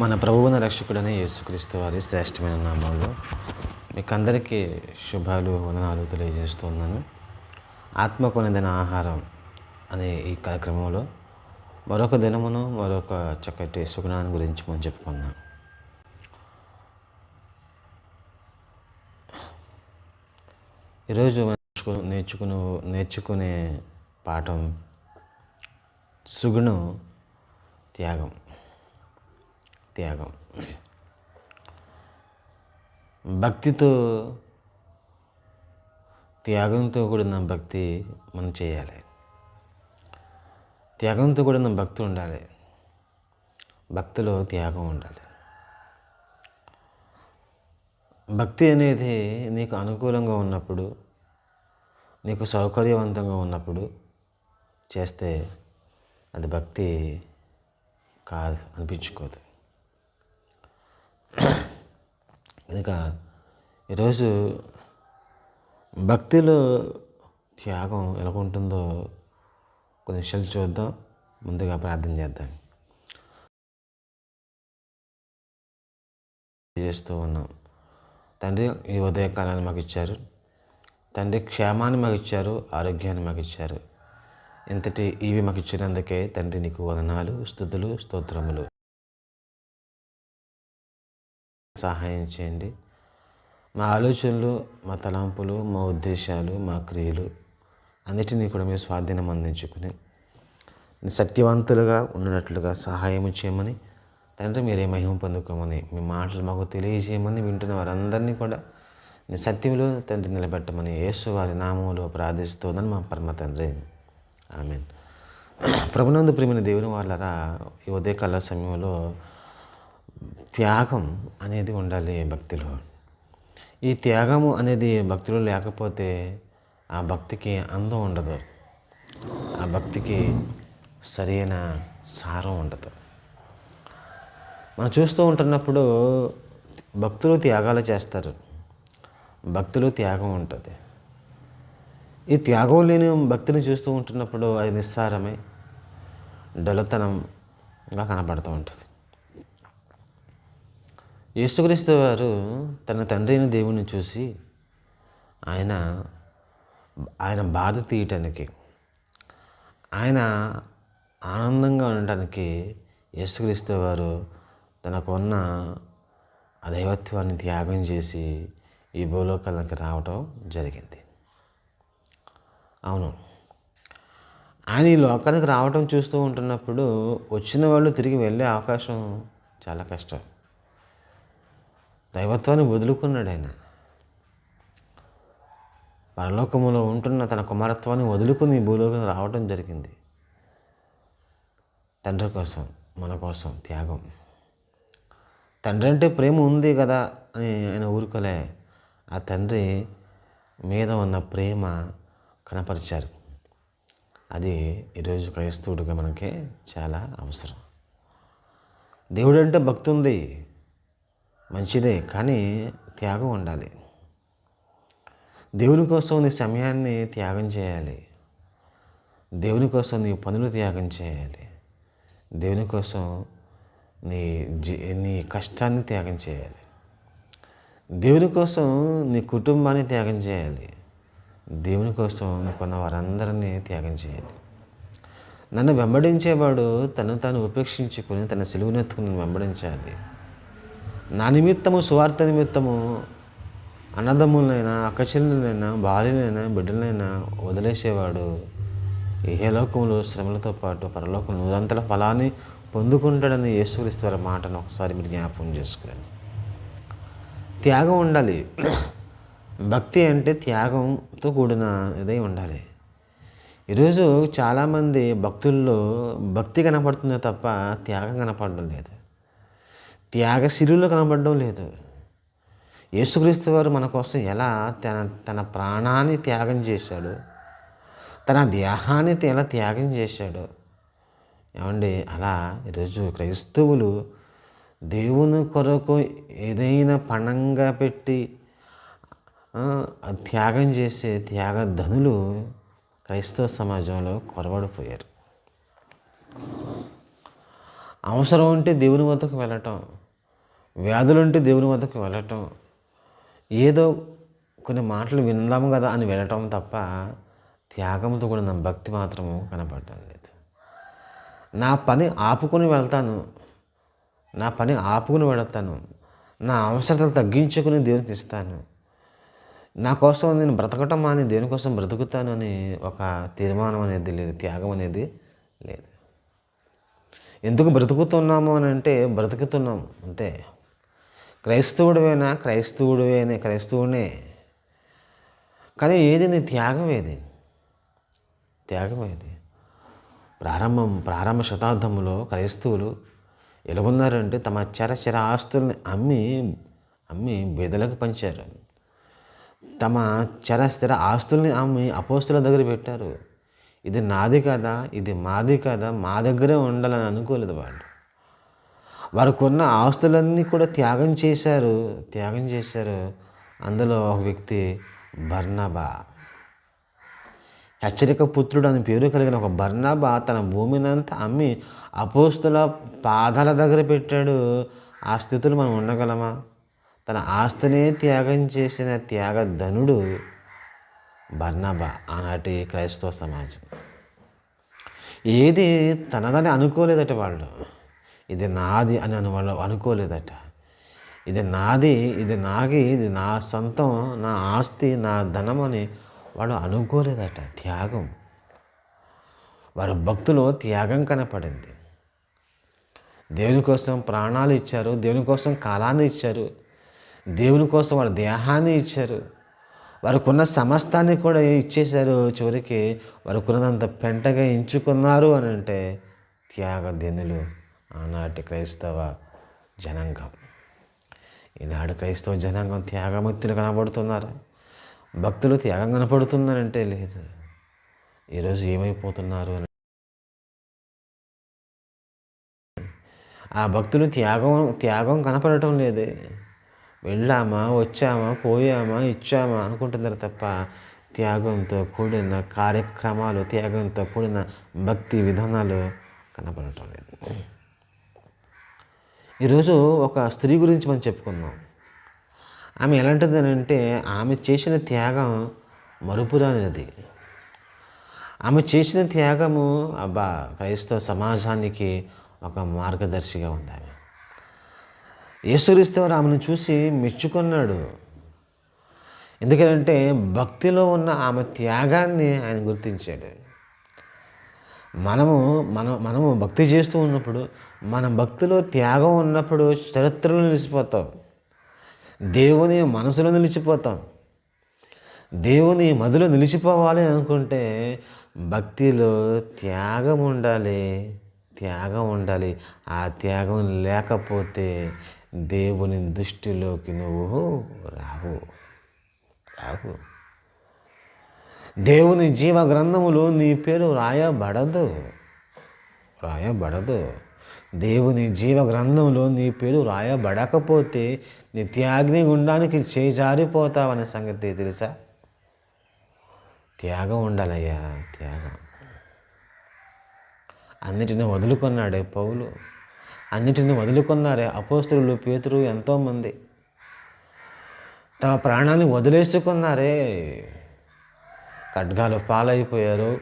మన ప్రభువున రక్షకుడనే యేసుక్రీస్తు వారి శ్రేష్టమైన నామంలో మీకు అందరికీ శుభాలు వందనాలు తెలియజేస్తున్నాను ఆత్మ కొనిదిన ఆహారం అనే ఈ కార్యక్రమంలో మరొక దినమును మరొక చక్కటి సుగుణాన్ని గురించి మనం చెప్పుకుందాం. ఈరోజు మనం నేర్చుకు- నేర్చుకుని నేర్చుకునే పాఠం సుగుణం త్యాగం. త్యాగం. భక్తితో త్యాగంతో కూడిన భక్తి మనం చేయాలి. త్యాగంతో కూడిన భక్తి ఉండాలి. భక్తిలో త్యాగం ఉండాలి. భక్తి అనేది నీకు అనుకూలంగా ఉన్నప్పుడు నీకు సౌకర్యవంతంగా ఉన్నప్పుడు చేస్తే అది భక్తి కాదు అనిపించుకోదు. కనుక ఈరోజు భక్తిలో త్యాగం ఎలా ఉంటుందో కొన్ని విషయాలు చూద్దాం. ముందుగా ప్రార్థన చేద్దాం. చేస్తూ ఉన్నాం. తండ్రి ఈ ఉదయకాలాన్ని మాకు ఇచ్చారు. తండ్రి క్షేమాన్ని మాకు ఇచ్చారు. ఆరోగ్యాన్ని మాకు ఇచ్చారు. ఇంతటి ఇవి మాకు ఇచ్చినందుకే తండ్రి నీకు వదనాలు స్థుతులు స్తోత్రములు. సహాయం చేయండి. మా ఆలోచనలు మా తలంపులు మా ఉద్దేశాలు మా క్రియలు అన్నిటినీ కూడా మీరు స్వాధీనం అందించుకుని సత్యవంతులుగా ఉండినట్లుగా సహాయం చేయమని తండ్రి మీరే మహిమ పొందుకోమని మీ మాటలు మాకు తెలియజేయమని వింటున్న వారందరినీ కూడా నీ సత్యంలో తండ్రి నిలబెట్టమని యేసు వారి నామంలో ప్రార్థిస్తోందని మా పరమ తండ్రి. ఆమెన్. ప్రభునందు ప్రేమిన దేవుని వాళ్ళరా ఈ ఉదయకాల సమయంలో త్యాగం అనేది ఉండాలి భక్తిలో. ఈ త్యాగము అనేది భక్తిలో లేకపోతే ఆ భక్తికి అందం ఉండదు. ఆ భక్తికి సరైన సారం ఉండదు. మనం చూస్తూ ఉంటున్నప్పుడు భక్తులు త్యాగాలు చేస్తారు. భక్తులు త్యాగం ఉంటుంది. ఈ త్యాగం లేని భక్తిని చూస్తూ ఉంటున్నప్పుడు అది నిస్సారమే డొలతనంగా కనపడుతూ ఉంటుంది. యేసుక్రీస్తు వారు తన తండ్రి అయిన దేవుని చూసి ఆయన ఆయన బాధ తీయటానికి ఆయన ఆనందంగా ఉండటానికి యేసుక్రీస్తు వారు తనకున్న ఆ దైవత్వాన్ని త్యాగం చేసి ఈ భూలోకాలకు రావటం జరిగింది. అవును. ఆయన ఈ లోకానికి రావటం చూస్తూ ఉంటున్నప్పుడు వచ్చిన వాళ్ళు తిరిగి వెళ్ళే అవకాశం చాలా కష్టం. దైవత్వాన్ని వదులుకున్నాడు ఆయన. పరలోకములో ఉంటున్న తన కుమారత్వాన్ని వదులుకుని భూలోకం రావడం జరిగింది. తండ్రి కోసం మన కోసం త్యాగం. తండ్రి అంటే ప్రేమ ఉంది కదా అని ఆయన ఊరుకోలే. ఆ తండ్రి మీద ఉన్న ప్రేమ కనపరిచారు. అది ఈరోజు క్రైస్తవుడిగా మనకి చాలా అవసరం. దేవుడు అంటే భక్తి ఉంది మంచిదే కానీ త్యాగం ఉండాలి. దేవుని కోసం నీ సమయాన్ని త్యాగం చేయాలి. దేవుని కోసం నీ పనులు త్యాగం చేయాలి. దేవుని కోసం నీ జీ నీ కష్టాన్ని త్యాగం చేయాలి. దేవుని కోసం నీ కుటుంబాన్ని త్యాగం చేయాలి. దేవుని కోసం నీకున్న వారందరినీ త్యాగం చేయాలి. నన్ను వెంబడించేవాడు తను తాను ఉపేక్షించుకుని తన సిలువనెత్తుకుని వెంబడించాలి. నా నిమిత్తము సువార్త నిమిత్తము అన్నదమ్ములనైనా అక్కచెల్లెలైనా భార్యనైనా బిడ్డలైనా వదిలేసేవాడు. ఇహలోకంలో శ్రమలతో పాటు పరలోకం నూరంతల ఫలాన్ని పొందుకుంటాడని యేసుక్రీస్తు వారి మాటను ఒకసారి మీరు జ్ఞాపకం చేసుకోండి. త్యాగం ఉండాలి. భక్తి అంటే త్యాగంతో కూడిన ఇదై ఉండాలి. ఈరోజు చాలామంది భక్తుల్లో భక్తి కనపడుతుంది తప్ప త్యాగం కనపడడం లేదు. త్యాగశిరులు కనబడడం లేదు. యేసుక్రీస్తు వారు మన కోసం ఎలా తన తన ప్రాణాన్ని త్యాగం చేశాడు తన దేహాన్ని ఎలా త్యాగం చేశాడు ఏమండి? అలా ఈరోజు క్రైస్తవులు దేవుని కొరకు ఏదైనా పణంగా పెట్టి త్యాగం చేసే త్యాగధనులు క్రైస్తవ సమాజంలో కొరవడిపోయారు. అవసరం ఉంటే దేవుని వద్దకు వెళ్ళటం వ్యాధులుంటే దేవుని వద్దకు వెళ్ళటం. ఏదో కొన్ని మాటలు విందాం కదా అని వెళ్ళటం తప్ప త్యాగంతో కూడిన భక్తి మాత్రము కనపడటం లేదు. నా పని ఆపుకొని వెళ్తాను. నా పని ఆపుకుని వెళతాను. నా అవసరతలు తగ్గించుకుని దేవునికి ఇస్తాను. నా కోసం నేను బ్రతకటం అని దేనికోసం బ్రతుకుతాను అని ఒక తీర్మానం అనేది లేదు త్యాగం అనేది లేదు. ఎందుకు బ్రతుకుతున్నాము అని అంటే బ్రతుకుతున్నాం అంతే. క్రైస్తవుడివేనా? క్రైస్తవుడివేనే క్రైస్తవునే కానీ ఏది నీ త్యాగం ఏది? త్యాగం ఏది? ప్రారంభం ప్రారంభ శతాబ్దంలో క్రైస్తవులు ఎలాగున్నారంటే తమ చర చర ఆస్తుల్ని అమ్మి అమ్మి బేదలకు పంచారు. తమ చర స్థిర ఆస్తుల్ని అమ్మి అపోస్తుల దగ్గర పెట్టారు. ఇది నాది కదా? ఇది మాది కదా? మా దగ్గరే ఉండాలని అనుకోలేదు వాళ్ళు. వారికి ఉన్న ఆస్తులన్నీ కూడా త్యాగం చేశారు. త్యాగం చేశారు. అందులో ఒక వ్యక్తి బర్నాబా. హెచ్చరిక పుత్రుడు అని పేరు కలిగిన ఒక బర్నాబా తన భూమినంతా అమ్మి అపోస్తుల పాదాల దగ్గర పెట్టాడు. ఆ స్థితిలో మనం ఉండగలమా? తన ఆస్తినే త్యాగం చేసిన త్యాగధనుడు బర్నాబా ఆనాటి క్రైస్తవ సమాజం. ఏది తనదని అనుకోలేదట వాళ్ళు ఇది నాది అని అని వాళ్ళు అనుకోలేదట. ఇది నాది ఇది నాగి ఇది నా సొంతం నా ఆస్తి నా ధనం అని వాడు అనుకోలేదట త్యాగం. వారి భక్తులు త్యాగం కనపడింది. దేవుని కోసం ప్రాణాలు ఇచ్చారు దేవుని కోసం కాలాన్ని ఇచ్చారు దేవుని కోసం వాళ్ళ దేహాన్ని ఇచ్చారు. వారికి ఉన్న సమస్తాన్ని కూడా ఇచ్చేశారు. చివరికి వారికున్నదంత పెంటగా ఎంచుకున్నారు అని అంటే త్యాగదినులు ఆనాటి క్రైస్తవ జనాంగం. ఈనాడు క్రైస్తవ జనాంగం త్యాగమూర్తులు కనబడుతున్నారు. భక్తులు త్యాగం కనపడుతున్నారంటే లేదు. ఈరోజు ఏమైపోతున్నారు అని. ఆ భక్తులు త్యాగం త్యాగం కనపడటం లేదే. వెళ్ళామా వచ్చామా పోయామా ఇచ్చామా అనుకుంటున్నారు తప్ప త్యాగంతో కూడిన కార్యక్రమాలు త్యాగంతో కూడిన భక్తి విధానాలు కనపడటం లేదు. ఈరోజు ఒక స్త్రీ గురించి మనం చెప్పుకుందాం. ఆమె ఎలాంటిది అని అంటే ఆమె చేసిన త్యాగం మరుపురానిది ఆమె చేసిన త్యాగము అబ్బా క్రైస్తవ సమాజానికి ఒక మార్గదర్శిగా ఉంది ఆమె యేసుక్రీస్తు వారు ఆమెను చూసి మెచ్చుకున్నాడు. ఎందుకంటే భక్తిలో ఉన్న ఆమె త్యాగాన్ని ఆయన గుర్తించాడు. మనము మనం మనము భక్తి చేస్తూ ఉన్నప్పుడు మన భక్తిలో త్యాగం ఉన్నప్పుడు చరిత్రలో నిలిచిపోతాం. దేవుని మనసులో నిలిచిపోతాం. దేవుని మదిలో నిలిచిపోవాలి అనుకుంటే భక్తిలో త్యాగం ఉండాలి త్యాగం ఉండాలి. ఆ త్యాగం లేకపోతే దేవుని దృష్టిలోకి నువ్వు రావు రావు. దేవుని జీవ గ్రంథములు నీ పేరు రాయబడదు రాయబడదు. దేవుని జీవ గ్రంథంలో నీ పేరు రాయబడకపోతే నీ త్యాగ్ని గుండానికి చేజారిపోతావనే సంగతి తెలుసా? త్యాగం ఉండాలయ్యా త్యాగం. అన్నిటిని వదులుకున్నాడే పౌలు. అన్నిటిని వదులుకున్నారే అపోస్తులు పేతురు ఎంతోమంది. తమ ప్రాణాన్ని వదిలేసుకున్నారే. ఖడ్గాలు పాలైపోయారు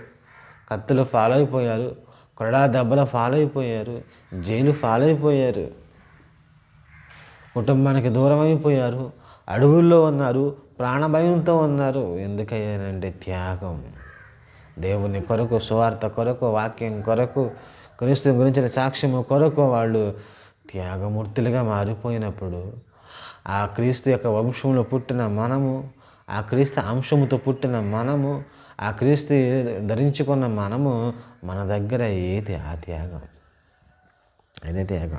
కత్తులు పాలైపోయారు. కొరడా దెబ్బలు అయిపోయారు జైలు ఫాలో అయిపోయారు కుటుంబానికి దూరం అయిపోయారు అడవుల్లో ఉన్నారు ప్రాణభయంతో ఉన్నారు. ఎందుకయ్యానంటే త్యాగం. దేవుని కొరకు సువార్త కొరకు వాక్యం కొరకు క్రీస్తు గురించిన సాక్ష్యము కొరకు వాళ్ళు త్యాగమూర్తులుగా మారిపోయినప్పుడు ఆ క్రీస్తు యొక్క వంశంలో పుట్టిన మనము ఆ క్రీస్తు అంశముతో పుట్టిన మనము ఆ క్రీస్తు ధరించుకున్న మనము దగ్గర ఏది ఆ త్యాగం? అదే త్యాగం.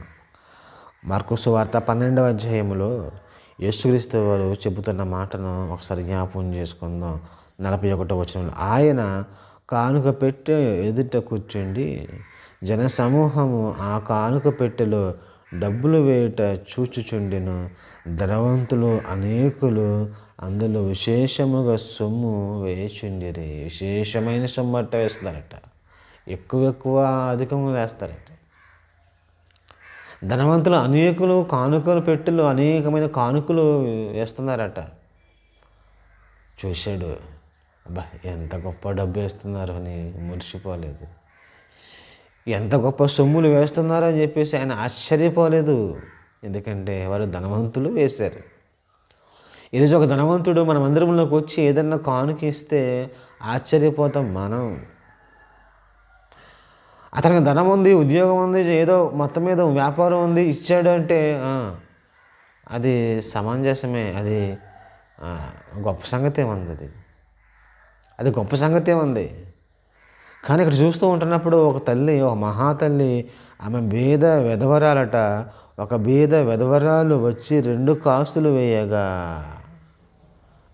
మార్కుసు వార్త పన్నెండవ అధ్యాయంలో యేసుక్రీస్తు వారు చెబుతున్న మాటను ఒకసారి జ్ఞాపకం చేసుకుందాం. నలభై ఒకటో వచ్చిన ఆయన కానుక పెట్టె ఎదుట కూర్చుండి జనసమూహము ఆ కానుక పెట్టెలో డబ్బులు వేయుట చూచుచుండెను. ధనవంతులు అనేకులు అందులో విశేషముగా సొమ్ము వేచుండిరి. విశేషమైన సొమ్ము అట్ట వేస్తారట ఎక్కువ ఎక్కువ అధికంగా వేస్తారట. ధనవంతులు అనేకులు కానుకలు పెట్టెలు అనేకమైన కానుకలు వేస్తున్నారట. చూశాడు. అబ్బా ఎంత గొప్ప డబ్బు వేస్తున్నారు అని మురిసిపోలేదు. ఎంత గొప్ప సొమ్ములు వేస్తున్నారు అని చెప్పేసి ఆయన ఆశ్చర్యపోలేదు. ఎందుకంటే వారు ధనవంతులు వేశారు. ఈరోజు ఒక ధనవంతుడు మన మందిరంలోకి వచ్చి ఏదన్నా కానుక ఇస్తే ఆశ్చర్యపోతాం మనం. అతనికి ధనం ఉంది ఉద్యోగం ఉంది ఏదో మొత్తం మీద వ్యాపారం ఉంది ఇచ్చాడు అంటే అది సమంజసమే అది గొప్ప సంగతి ఏముంది అది? అది గొప్ప సంగతి ఏముంది? కానీ ఇక్కడ చూస్తూ ఉంటున్నప్పుడు ఒక తల్లి ఒక మహాతల్లి ఆమె బీద వెధవరాలట. ఒక బీద వెధవరాలు వచ్చి రెండు కాసులు వేయగా.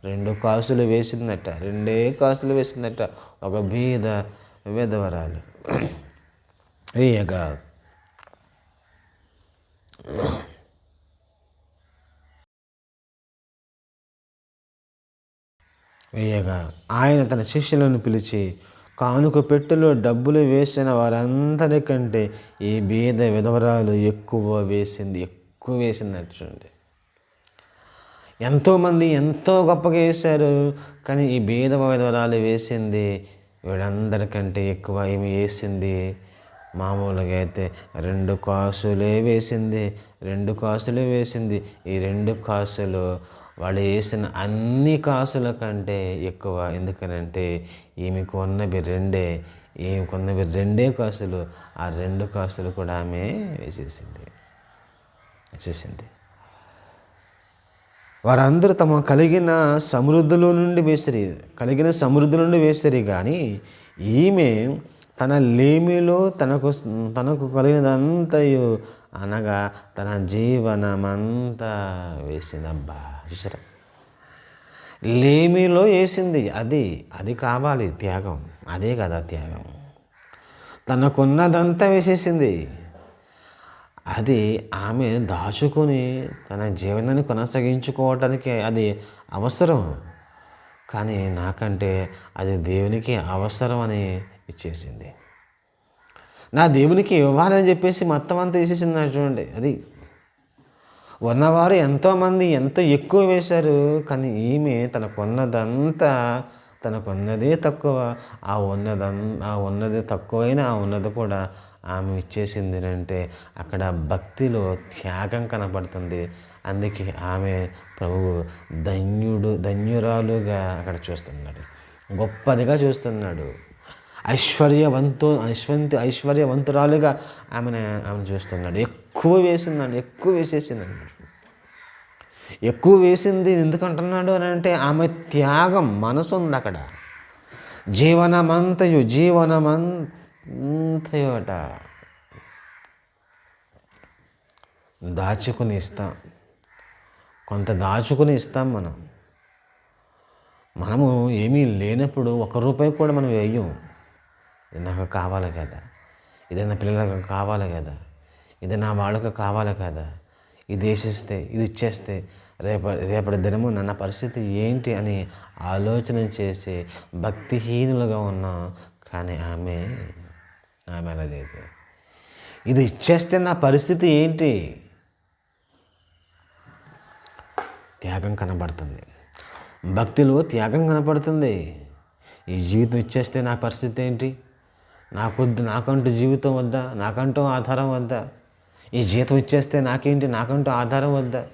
రెండు కాసులు వేసిందట రెండే కాసులు వేసిందట ఒక బీద వెధవరాలు. వేయగా వేయగా ఆయన తన శిష్యులను పిలిచి కానుక పెట్టెలో డబ్బులు వేసిన వారందరికంటే ఈ బీద విధవరాలు ఎక్కువ వేసింది? ఎక్కువ వేసింది చూడండి. ఎంతోమంది ఎంతో గొప్పగా వేశారు కానీ ఈ బీద విధవరాలు వేసింది వీళ్ళందరికంటే ఎక్కువ ఏమి వేసింది? మామూలుగా అయితే రెండు కాసులే వేసింది రెండు కాసులే వేసింది. ఈ రెండు కాసులు వాళ్ళు వేసిన అన్ని కాసుల కంటే ఎక్కువ. ఎందుకనంటే ఈమె కొన్నవి రెండే ఈమె ఉన్నవి రెండే కాసులు. ఆ రెండు కాసులు కూడా ఆమె వేసేసింది వేసేసింది. వారందరూ తమ కలిగిన సమృద్ధిలో నుండి వేసిరి కలిగిన సమృద్ధి నుండి వేసిరి కానీ ఈమె తన లేమిలో తనకు తనకు కలిగినదంతయు అనగా తన జీవనమంతా వేసిందబ్బా చూసారా? లేమిలో వేసింది. అది అది కావాలి త్యాగం. అదే కదా త్యాగం. తనకున్నదంతా వేసేసింది. అది ఆమె దాచుకొని తన జీవనాన్ని కొనసాగించుకోవటానికి అది అవసరం. కానీ నాకంటే అది దేవునికి అవసరం అని ఇచ్చేసింది. నా దేవునికి ఇవ్వాలని చెప్పేసి మొత్తం అంతా వేసేసింది నాకు చూడండి అది. ఉన్నవారు ఎంతోమంది ఎంతో ఎక్కువ వేశారు కానీ ఈమె తనకున్నదంతా తనకున్నదే తక్కువ. ఆ ఉన్నదం ఆ ఉన్నది తక్కువైన ఆ ఉన్నది కూడా ఆమె ఇచ్చేసింది అంటే అక్కడ భక్తిలో త్యాగం కనబడుతుంది. అందుకే ఆమె ప్రభువు ధన్యుడు ధన్యురాలుగా అక్కడ చూస్తున్నాడు. గొప్పదిగా చూస్తున్నాడు. ఐశ్వర్యవంతు ఐశ్వంతి ఐశ్వర్యవంతురాలుగా ఆమెను ఆమెను చూస్తున్నాడు. ఎక్కువ వేసిందండి ఎక్కువ వేసేసింది ఎక్కువ వేసింది ఎందుకు అంటున్నాడు అని అంటే ఆమె త్యాగం మనసు ఉంది అక్కడ. జీవనమంతయు జీవనమంతయుట. దాచుకుని ఇస్తాం. కొంత దాచుకుని ఇస్తాం మనం. మనము ఏమీ లేనప్పుడు ఒక రూపాయి కూడా మనం వేయం ఇది నాకు కావాలి కదా. ఇది నా పిల్లలకు కావాలి కదా. ఇది నా వాళ్ళకు కావాలి కదా. ఇది వేసేస్తే ఇది ఇచ్చేస్తే రేప రేపటి దినము నా పరిస్థితి ఏంటి అని ఆలోచన చేసి భక్తిహీనులుగా ఉన్నాం కానీ ఆమె ఆమె అలా లేదు ఇది ఇచ్చేస్తే నా పరిస్థితి ఏంటి? త్యాగం కనబడుతుంది. భక్తిలో త్యాగం కనపడుతుంది ఈ జీవితం ఇచ్చేస్తే నా పరిస్థితి ఏంటి? నాకొద్దు నాకంటూ జీవితం వద్దా నాకంటూ ఆధారం వద్దా? ఈ జీతం ఇచ్చేస్తే నాకేంటి నాకంటూ ఆధారం వద్దా?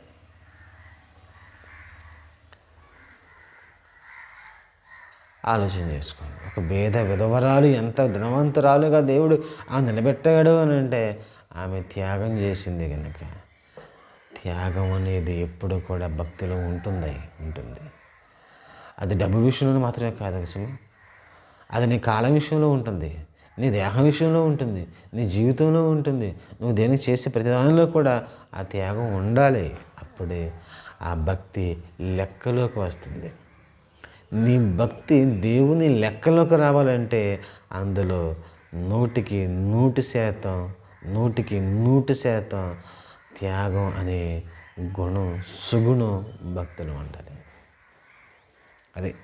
ఆలోచన చేసుకోండి. ఒక భేద విధవరాలు ఎంత ధనవంతురాలుగా దేవుడు ఆమె నిలబెట్టాడు అని అంటే ఆమె త్యాగం చేసింది కనుక త్యాగం అనేది ఎప్పుడు కూడా భక్తిలో ఉంటుంది ఉంటుంది. అది డబ్బు విషయంలో మాత్రమే కాదు విషయం అది నీ కాలం విషయంలో ఉంటుంది. నీ దేహం విషయంలో ఉంటుంది నీ జీవితంలో ఉంటుంది నువ్వు దేనికి చేసే ప్రతిదానిలో కూడా ఆ త్యాగం ఉండాలి. అప్పుడే ఆ భక్తి లెక్కలోకి వస్తుంది. నీ భక్తి దేవుని లెక్కలోకి రావాలంటే అందులో నూటికి నూటి శాతం నూటికి నూటి శాతం త్యాగం అనే గుణం సుగుణం భక్తులు ఉండాలి. అది.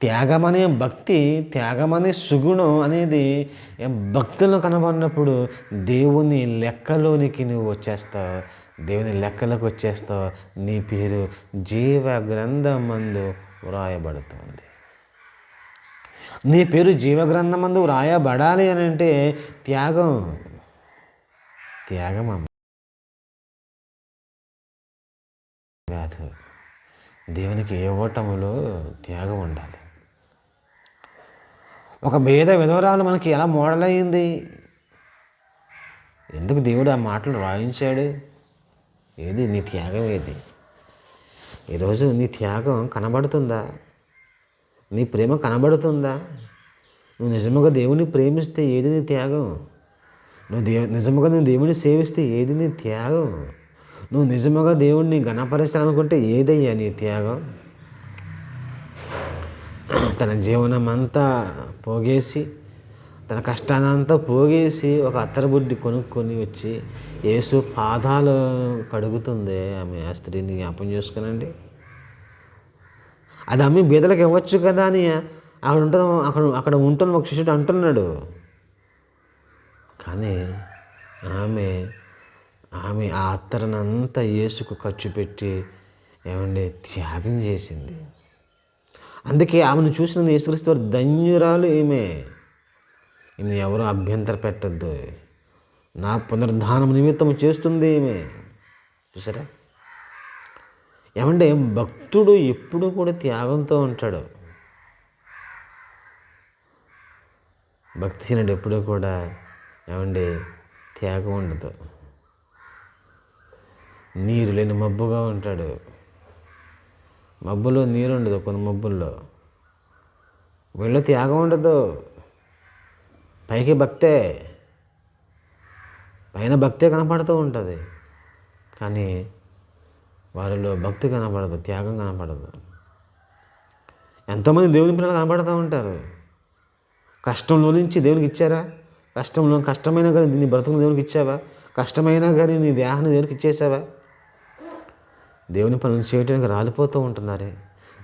త్యాగం అనే భక్తి త్యాగం అనే సుగుణం అనేది భక్తులను కనబడినప్పుడు దేవుని లెక్కలోనికి నువ్వు వచ్చేస్తావు. దేవుని లెక్కలకు వచ్చేస్తావు. నీ పేరు జీవ గ్రంథం మందు వ్రాయబడుతుంది. నీ పేరు జీవ గ్రంథం మందు వ్రాయబడాలి అని అంటే త్యాగం. త్యాగం అమ్మ. కాదు. దేవునికి ఇవ్వటములో త్యాగం ఉండాలి? ఒక భేద విధవరాలు మనకి ఎలా మోడల్ అయింది ఎందుకు దేవుడు ఆ మాటలు రాయించాడు? ఏది నీ త్యాగం ఏది? ఈరోజు నీ త్యాగం కనబడుతుందా? నీ ప్రేమ కనబడుతుందా? నువ్వు నిజముగా దేవుని ప్రేమిస్తే ఏది నీ త్యాగం? నువ్వు దేవు నిజముగా నువ్వు దేవుని సేవిస్తే ఏది నీ త్యాగం? నువ్వు నిజముగా దేవుణ్ణి గణపరచాలనుకుంటే ఏదయ్యా నీ త్యాగం? తన జీవనం అంతా పోగేసి తన కష్టానంతా పోగేసి ఒక అత్తరబుడ్డి కొనుక్కొని వచ్చి యేసు పాదాలు కడుగుతుంది. ఆమె ఆ స్త్రీని జ్ఞాపం చేసుకునండి. అది అమ్మి బీదలకు ఇవ్వచ్చు కదా అని అక్కడ ఉంటున్న అక్కడ అక్కడ ఉంటున్న ఒక శిష్యుడు అంటున్నాడు. కానీ ఆమె ఆమె ఆ అత్తరనంతా యేసుకు ఖర్చు పెట్టి ఏమండి త్యాగం చేసింది. అందుకే ఆమెను చూసిన యేసుక్రీస్తు వారు ధన్యురాలు ఈమె. ఈమె ఎవరు అభ్యంతర పెట్టద్దు. నా పునరుద్ధానం నిమిత్తం చేస్తుంది ఈమె. చూసారా? ఏమంటే భక్తుడు ఎప్పుడు కూడా త్యాగంతో ఉంటాడు. భక్తిహీనుడు ఎప్పుడూ కూడా ఏమండి? త్యాగం ఉండదు. నీరు లేని మబ్బుగా ఉంటాడు. మబ్బులో నీరు ఉండదు కొన్ని మబ్బుల్లో. వీళ్ళు త్యాగం ఉండదు. పైకి భక్తే పైన భక్తే కనపడుతూ ఉంటుంది. కానీ వారిలో భక్తి కనపడదు త్యాగం కనపడదు. ఎంతోమంది దేవుని పిల్లలు కనపడుతూ ఉంటారు. కష్టంలో నుంచి దేవునికి ఇచ్చారా? కష్టంలో కష్టమైన కానీ నీ బ్రతుకు దేవునికి ఇచ్చావా? కష్టమైనా కానీ నీ దేహాన్ని దేవునికి ఇచ్చేసావా? దేవుని పనులు చేయటానికి రాలిపోతూ ఉంటున్నారే.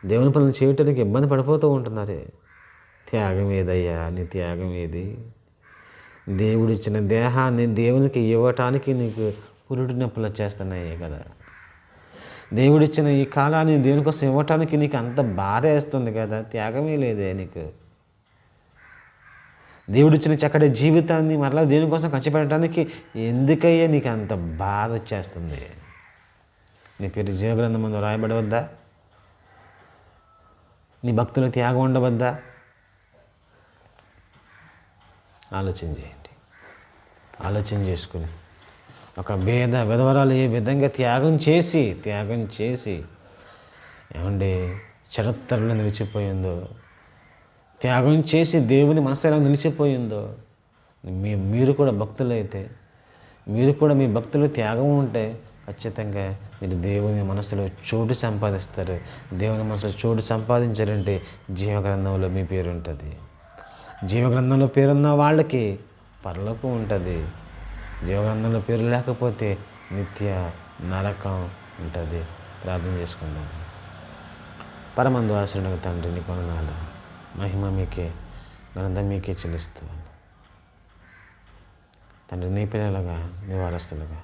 దేవుని పనులు చేయటానికి ఇబ్బంది పడిపోతూ ఉంటున్నారే. త్యాగం ఏదయ్యా నీ త్యాగం ఏది? దేవుడిచ్చిన దేహాన్ని దేవునికి ఇవ్వటానికి నీకు పురుడు నొప్పులు వచ్చేస్తున్నాయి కదా. దేవుడిచ్చిన ఈ కాలాన్ని దేవుని కోసం ఇవ్వటానికి నీకు అంత బాధ వేస్తుంది కదా. త్యాగమే లేదే నీకు. దేవుడిచ్చిన చక్కటి జీవితాన్ని మరలా దేవుని కోసం ఖర్చు పెట్టడానికి ఎందుకయ్యా నీకు అంత బాధ వచ్చేస్తుంది? నీ పేరు జీవగ్రంథం ముందు రాయబడవద్దా? నీ భక్తుల త్యాగం ఉండవద్దా? ఆలోచన చేయండి. ఆలోచన చేసుకుని ఒక భేద విధవరాలు ఏ విధంగా త్యాగం చేసి త్యాగం చేసి ఏమండి చరిత్రలో నిలిచిపోయిందో త్యాగం చేసి దేవుని మనసులో నిలిచిపోయిందో మీ మీరు కూడా భక్తులైతే మీరు కూడా మీ భక్తులు త్యాగం ఉంటే ఖచ్చితంగా మీరు దేవుని మనసులో చోటు సంపాదిస్తారు. దేవుని మనసులో చోటు సంపాదించారంటే జీవగ్రంథంలో మీ పేరు ఉంటుంది. జీవగ్రంథంలో పేరున్న వాళ్ళకి పరలోకం ఉంటుంది. జీవగ్రంథంలో పేరు లేకపోతే నిత్య నరకం ఉంటుంది. ప్రార్థన చేసుకుందాం. పరమందు ఆశ్రుడికి తండ్రి నీ మహిమ మీకే గ్రంథం మీకే చెల్లిస్తాను తండ్రి నీ పిల్లలుగా నీ వారస్తులుగా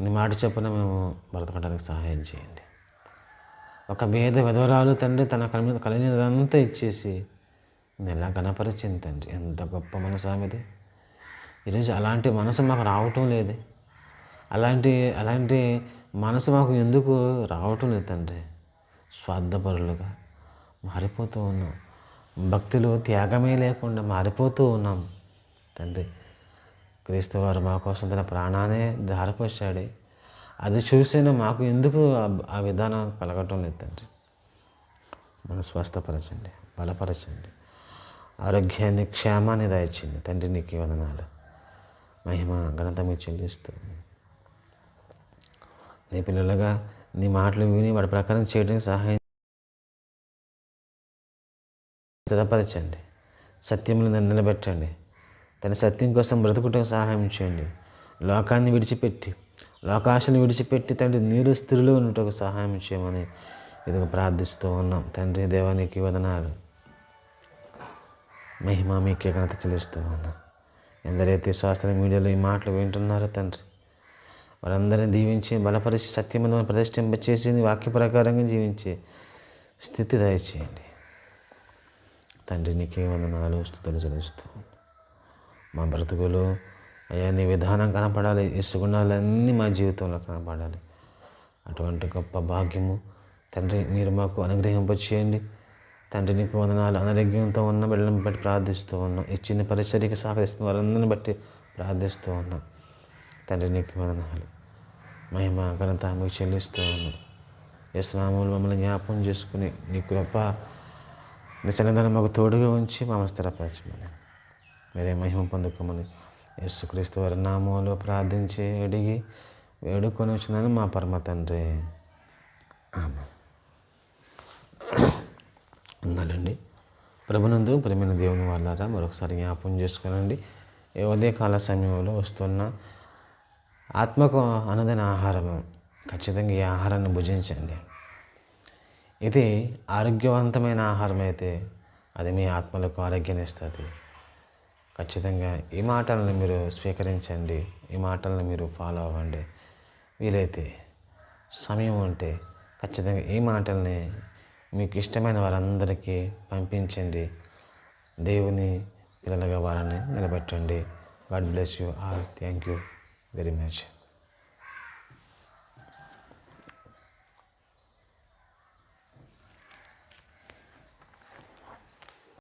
నీ మాట చొప్పున మేము బ్రతకడానికి సహాయం చేయండి. ఒక భేద విధవరాలు తండ్రి తన కల కలిగినదంతా ఇచ్చేసి ఎలా గణపరిచింది తండ్రి? ఎంత గొప్ప మనసు ఆమెది ఈరోజు అలాంటి మనసు మాకు రావటం లేదు. అలాంటి అలాంటి మనసు మాకు ఎందుకు రావటం లేదు తండ్రి? స్వార్థపరులుగా మారిపోతూ ఉన్నాం. భక్తులు త్యాగమే లేకుండా మారిపోతూ ఉన్నాం తండ్రి. క్రీస్తు వారు మా కోసం తన ప్రాణాన్ని ధారపోసాడే అది చూసినా మాకు ఎందుకు ఆ- విధానం కలగటం లేదు తండ్రి. మన స్వస్థపరచండి బలపరచండి. ఆరోగ్యాన్ని క్షేమాన్ని దయచింది తండ్రి నీకు వందనాలు. మహిమ ఘనత మీకు చెల్లిస్తూ నీ పిల్లలుగా నీ మాటలు విని వాడి ప్రకారం చేయడానికి సహాయం స్థిరపరచండి సత్యంలో నిలబెట్టండి. తన సత్యం కోసం బ్రతుకుటకు సహాయం చేయండి. లోకాన్ని విడిచిపెట్టి లోకాశను విడిచిపెట్టి తండ్రి నీరు స్థితిలో ఉన్నట్టుకు సహాయం చేయమని ఇదిగో ప్రార్థిస్తూ ఉన్నాం. తండ్రి దేవానికి వదనాలు. మహిమ మీకే ఘనత చెల్లిస్తూ ఉన్నాం. ఎందరైతే శాస్త్ర మీడియాలో ఈ మాటలు వింటున్నారో తండ్రి వారందరినీ దీవించి బలపరిచి సత్యమైన ప్రతిష్ఠింపచేసి వాక్య ప్రకారంగా జీవించే స్థితి దయచేయండి. తండ్రి నీకే వందనాలు. స్థుతులు చెల్లిస్తూ మా బ్రతుకులు అయ్యా నీ విధానం కనపడాలి. ఈ సుగుణాలన్నీ మా జీవితంలో కనపడాలి. అటువంటి గొప్ప భాగ్యము. తండ్రి మీరు మాకు అనుగ్రహింపచేయండి తండ్రి నీకు వందనాలు. అనారోగ్యంతో ఉన్న బిడ్డలను బట్టి ప్రార్థిస్తూ ఉన్నాం. ఈ చిన్న పరిచర్యకి సహకరిస్తున్న వారందరిని బట్టి ప్రార్థిస్తూ ఉన్నాం. తండ్రి నీకు వందనాలు. మహిమ ఘనత మీకు చెల్లిస్తూ ఉన్నాం. యశ్నామూలు మమ్మల్ని జ్ఞాపకం చేసుకుని నీ కృప నీ మాకు తోడుగా ఉంచి మమ్మల్ని స్థిరపరచమని. మీరే మహిమ పొందుకోమని యేసుక్రీస్తు వారి నామంలో ప్రార్థించి అడిగి వేడుకొని వచ్చిందని మా పరమ తండ్రి. ఆమె ఉండాలండి. ప్రభునందు ప్రేమైన దేవుని వాళ్ళారా మరొకసారి జ్ఞాపం చేసుకోనండి. ఏ ఉదయకాల సమయంలో వస్తున్న ఆత్మకు అనుదైన ఆహారము ఖచ్చితంగా ఈ ఆహారాన్ని భుజించండి. ఇది ఆరోగ్యవంతమైన ఆహారం అయితే అది మీ ఆత్మలకు ఆరోగ్యాన్ని ఇస్తుంది. ఖచ్చితంగా ఈ మాటలను మీరు స్వీకరించండి ఈ మాటలను మీరు ఫాలో అవ్వండి. వీలైతే సమయం ఉంటే ఖచ్చితంగా ఈ మాటల్ని మీకు ఇష్టమైన వారందరికీ పంపించండి. దేవుని పిల్లలుగా వారిని నిలబెట్టండి. God bless you all. Thank you very much.